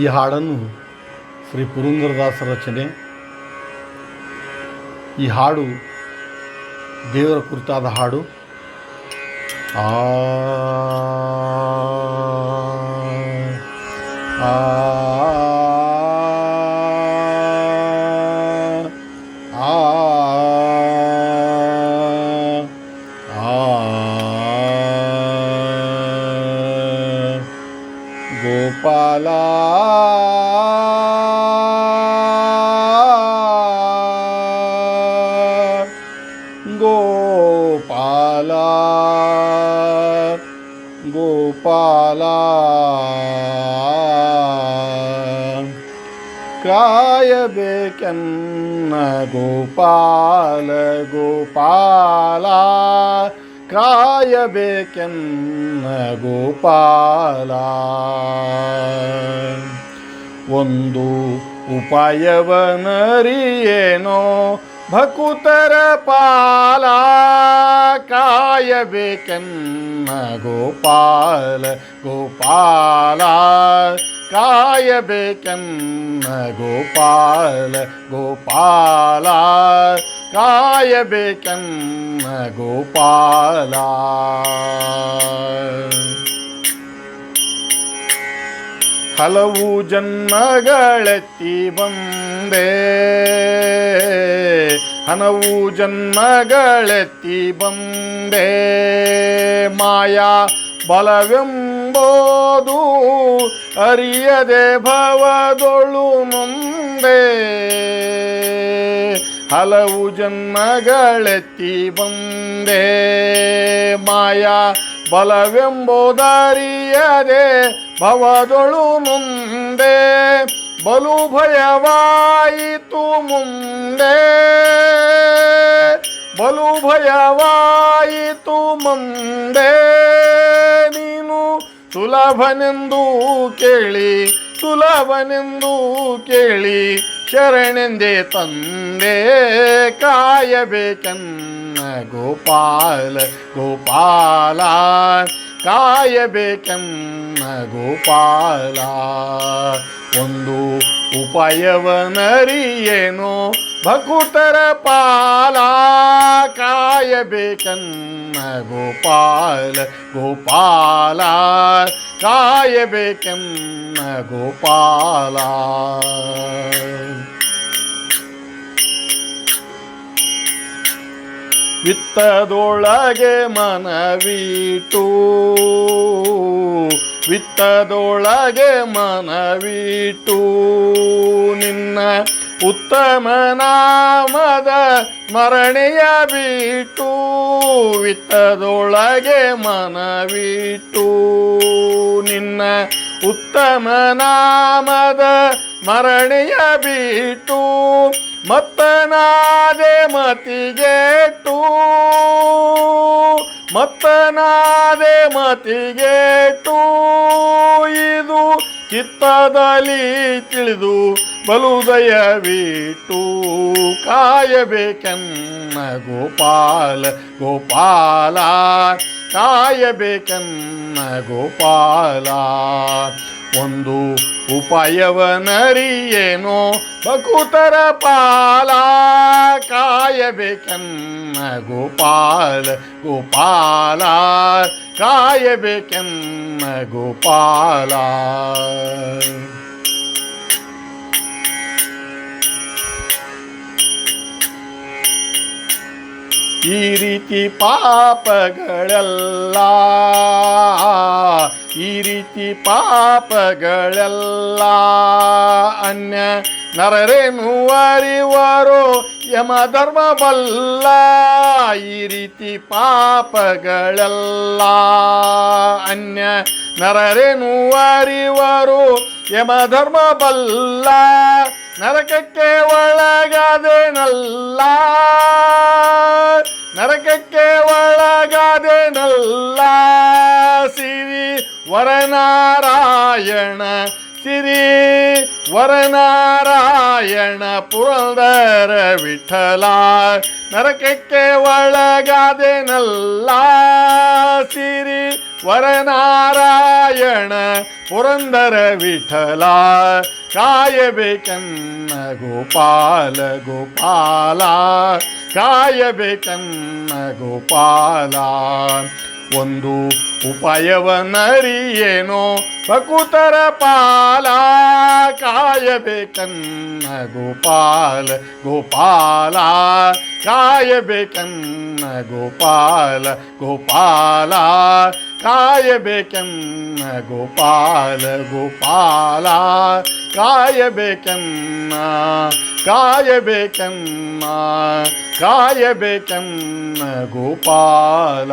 ಈ ಹಾಡನ್ನು ಶ್ರೀ ಪುರಂದರದಾಸರ ರಚನೆ ಈ ಹಾಡು ದೇವರ ಕುರಿತಾದ ಹಾಡು. ಆ ಆ. गोपाला। गोपाला। गोपाला। गोपालायवेकन्न गोपाल गोपाला। ಕಾಯಬೇಕೆನ್ನ ಗೋಪಾಲ. ಒಂದು ಉಪಾಯವನರಿಯೇನೋ ಭಕುತರ ಪಾಲ ಕಾಯಬೇಕೆನ್ನ ಗೋಪಾಲ ಗೋಪಾಲ ಕಾಯಬೇಕೆನ್ನ ಗೋಪಾಲ ಗೋಪಾಲ ಕಾಯಬೇಕೆನ್ನ ಗೋಪಾಲ. ಹಲವು ಜನ್ಮಗಳೆತ್ತಿ ಬಂದೆ. ಹಲವು ಜನ್ಮಗಳೆತ್ತಿ ಬಂದೆ ಮಾಯಾ ಬಲವೆಂಬೋದು ಅರಿಯದೆ ಭವದೊಳು ಮುಂದೆ ಹಲವು ಜನ್ಮಗಳೆತ್ತಿ ಬಂದೆ ಮಾಯಾ ಬಲವೆಂಬೋದರಿಯದೆ ಭವದೊಳು ಮುಂದೆ ಬಲು ಭಯವಾಯಿತು ಮುಂದೆ. ಬಲು ಭಯವಾಯಿತು ಮುಂದೆ ನೀನು ಸುಲಭನೆಂದು ಕೇಳಿ ಸುಲಭನೆಂದು ಕೇಳಿ ಶರಣೆಂದೇ ತಂದೆ ಕಾಯಬೇಕನ್ನ ಗೋಪಾಲ ಗೋಪಾಲ, ಕಾಯಬೇಕನ್ನ ಗೋಪಾಲ. ಒಂದು ಉಪಾಯವನರಿಯೇನೋ ಭಕುತರ ಪಾಲ ಕಾಯಬೇಕನ್ನ ಗೋಪಾಲ ಗೋಪಾಲ ಕಾಯಬೇಕನ್ನ ಗೋಪಾಲ. ವಿತ್ತದೊಳಗೆ ಮನವಿಟ್ಟು ವಿತ್ತದೊಳಗೆ ಮನವಿಟ್ಟು ನಿನ್ನ ಉತ್ತಮ ನಾಮದ ಸ್ಮರಣೆಯ ಬಿಟ್ಟು ವಿತ್ತದೊಳಗೆ ಮನವಿಟ್ಟು. ನಿನ್ನ ಉತ್ತಮ ನಾಮದ ಸ್ಮರಣೆಯ ಬಿಟ್ಟು ಮತ್ತನಾದೆ ಮತಿಗೆಟ್ಟು ಮತ್ತನಾದೆ ಮತಿಗೆಟ್ಟು ಇದು ಚಿತ್ತದಲ್ಲಿ ತಿಳಿದು ಬಲುದಯವಿಟ್ಟು ಕಾಯಬೇಕೆನ್ನ ಗೋಪಾಲ ಗೋಪಾಲ, ಕಾಯಬೇಕೆನ್ನ ಗೋಪಾಲ. ಒಂದು ಉಪಾಯವನರಿಯೇನೋ ಬಕುತರ ಪಾಲ, ಕಾಯಬೇಕೆನ್ನ ಗೋಪಾಲ ಗೋಪಾಲ, ಕಾಯಬೇಕೆನ್ನ ಗೋಪಾಲ. ಈ ರೀತಿ ಪಾಪಗಳೆಲ್ಲ, ಈ ರೀತಿ ಪಾಪಗಳೆಲ್ಲ ಅನ್ಯ ನರರೇನು ಅರಿವರು ಯಮ ಧರ್ಮ ಬಲ್ಲ ಈ ರೀತಿ ಪಾಪಗಳೆಲ್ಲ ಅನ್ಯ ನರರೇನು ಅರಿವರು ಯಮ ಧರ್ಮ ಬಲ್ಲ ನರಕಕ್ಕೆ ಒಳಗಾದೇನಲ್ಲ. ನರಕಕ್ಕೆ ಒಳಗಾದೇನಲ್ಲ ಸಿರಿ ವರನಾರಾಯಣ ಸಿರಿ ವರನಾರಾಯಣ ಪುರಂದರ ವಿಠಲ ನರಕಕ್ಕೆ ಒಳಗಾದೆನಲ್ಲ ಸಿರಿ ವರನಾರಾಯಣ ಪುರಂದರ ವಿಠಲ ಕಾಯಬೇಕನ್ನ ಗೋಪಾಲ ಗೋಪಾಲ ಕಾಯಬೇಕನ್ನ ಗೋಪಾಲ ಒಂದು ಉಪಾಯವನ್ನರಿಯೇನೋ ಪ್ರಕುತರ ಪಾಲ ಕಾಯಬೇಕನ್ನ ಗೋಪಾಲ ಗೋಪಾಲ, ಕಾಯಬೇಕನ್ನ ಗೋಪಾಲ ಗೋಪಾಲ, ಕಾಯಬೇಕನ್ನ ಗೋಪಾಲ ಗೋಪಾಲ, ಕಾಯಬೇಕನ್ನ ಕಾಯಬೇಕನ್ನ ಕಾಯಬೇಕನ್ನ ಗೋಪಾಲ.